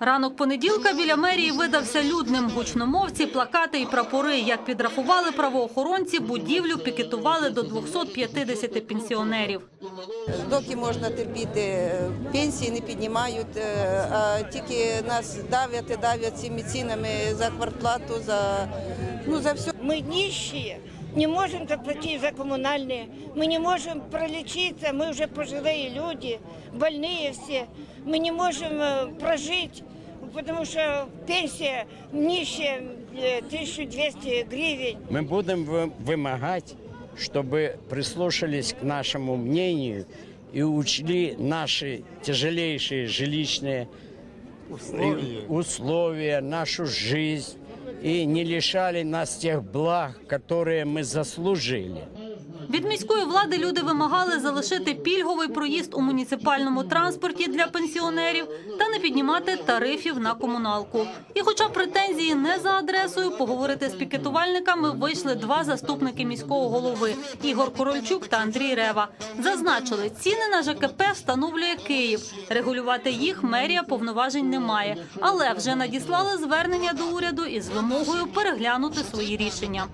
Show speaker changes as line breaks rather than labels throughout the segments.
Ранок понеділка біля мерії видався людним. Гучномовці, плакати і прапори. Як підрахували правоохоронці, будівлю пікетували до 250 пенсіонерів.
Доки можна терпіти, пенсії не піднімають, е, а тільки нас давлять і давлять цими цінами за квартплату, за, ну, за все.
Мы нищие, не можем заплатить за коммунальные, мы не можем пролечиться, мы уже пожилые люди, больные все, мы не можем э, прожить, потому что пенсия нищая э, 1200 гривен.
Мы будем вы- вымогать, чтобы прислушались к нашему мнению и учли наши тяжелейшие жилищные условия, условия нашу жизнь и не лишали нас тех благ, которые мы заслужили.
Від міської влади люди вимагали залишити пільговий проїзд у муніципальному транспорті для пенсіонерів та не піднімати тарифів на комуналку. І, хоча претензії не за адресою, поговорити з пікетувальниками вийшли два заступники міського голови Ігор Корольчук та Андрій Рева. Зазначили, ціни на ЖКП встановлює Київ. Регулювати їх мерія повноважень не має, але вже надіслали звернення до уряду із вимогою переглянути свої рішення.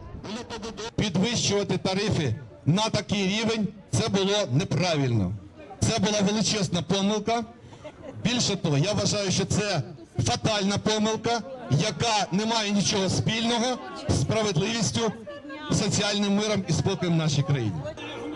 підвищувати тарифи на такий рівень це було неправильно. Це була величезна помилка. Більше того, я вважаю, що це фатальна помилка, яка не має нічого спільного з справедливістю, соціальним миром і спокоєм в нашій країні.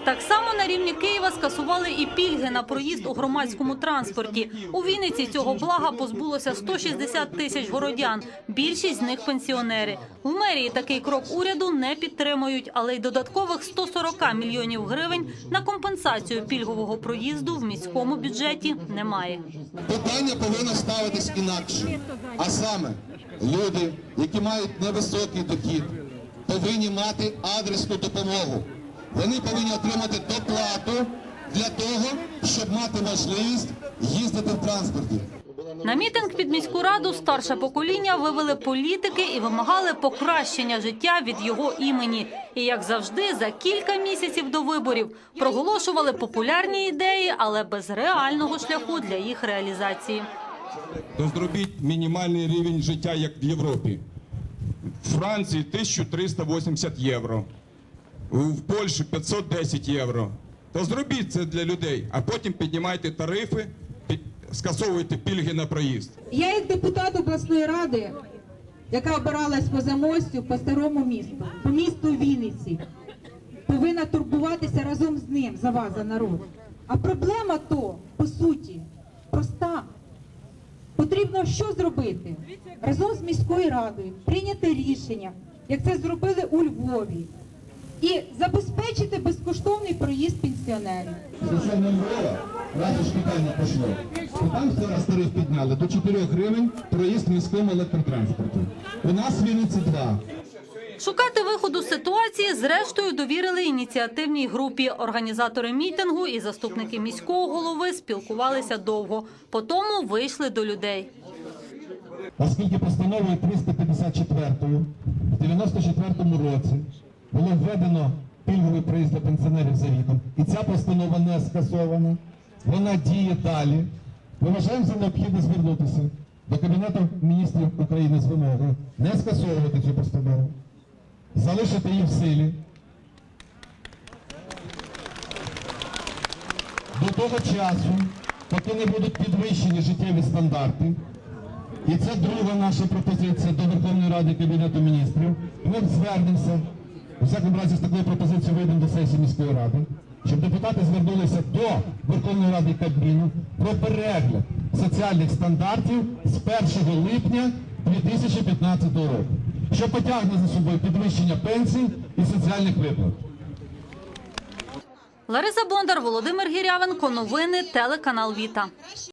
Так само на рівні Києва скасували і пільги на проїзд у громадському транспорті. У Вінниці цього блага позбулося 160 тисяч городян. Більшість з них пенсіонери. В мерії такий крок уряду не підтримують, але й додаткових 140 мільйонів гривень на компенсацію пільгового проїзду в міському бюджеті немає.
Питання повинно ставитись інакше. А саме, люди, які мають невисокий дохід, повинні мати адресну допомогу. Вони повинні отримати доплату для того, щоб мати можливість їздити в транспорті.
На мітинг під міську раду старше покоління вивели політики і вимагали покращення життя від його імені. І як завжди, за кілька місяців до виборів проголошували популярні ідеї, але без реального шляху для їх реалізації.
то зробіть мінімальний рівень життя, як в Європі. В Франції 1380 євро, в Польщі 510 євро. То зробіть це для людей, а потім піднімайте тарифи, під- скасовуйте пільги на проїзд.
Я як депутат обласної ради, яка обиралась по замостю по старому місту, по місту Вінниці, повинна турбуватися разом з ним за вас, за народ. А проблема то, по суті, проста. Потрібно що зробити? Разом з міською радою прийняти рішення, як це зробили у Львові, і забезпечити безкоштовний проїзд пенсіонерів.
Стосовно Львова, раз уж питання пішло, там зараз тариф підняли до 4 гривень проїзд міському електротранспорті. У нас в Вінниці 2.
Шукати виходу з ситуації зрештою довірили ініціативній групі. Організатори мітингу і заступники міського голови спілкувалися довго. Потому вийшли до людей.
Оскільки постановою 354 в 94 році було введено пільговий проїзд для пенсіонерів за віком, і ця постанова не скасована, вона діє далі. Ми вважаємо за необхідне звернутися до Кабінету міністрів України з вимогою не скасовувати цю постанову, залишити її в силі. До того часу, поки не будуть підвищені життєві стандарти, і це друга наша пропозиція до Верховної Ради Кабінету міністрів. Ми звернемося, у всякому разі з такою пропозицією вийдемо до сесії міської ради, щоб депутати звернулися до Верховної Ради і Кабміну про перегляд соціальних стандартів з 1 липня 2015 року, що потягне за собою підвищення пенсій і соціальних виплат.
Лариса Бондар, Володимир Гірявенко. Новини телеканал Віта.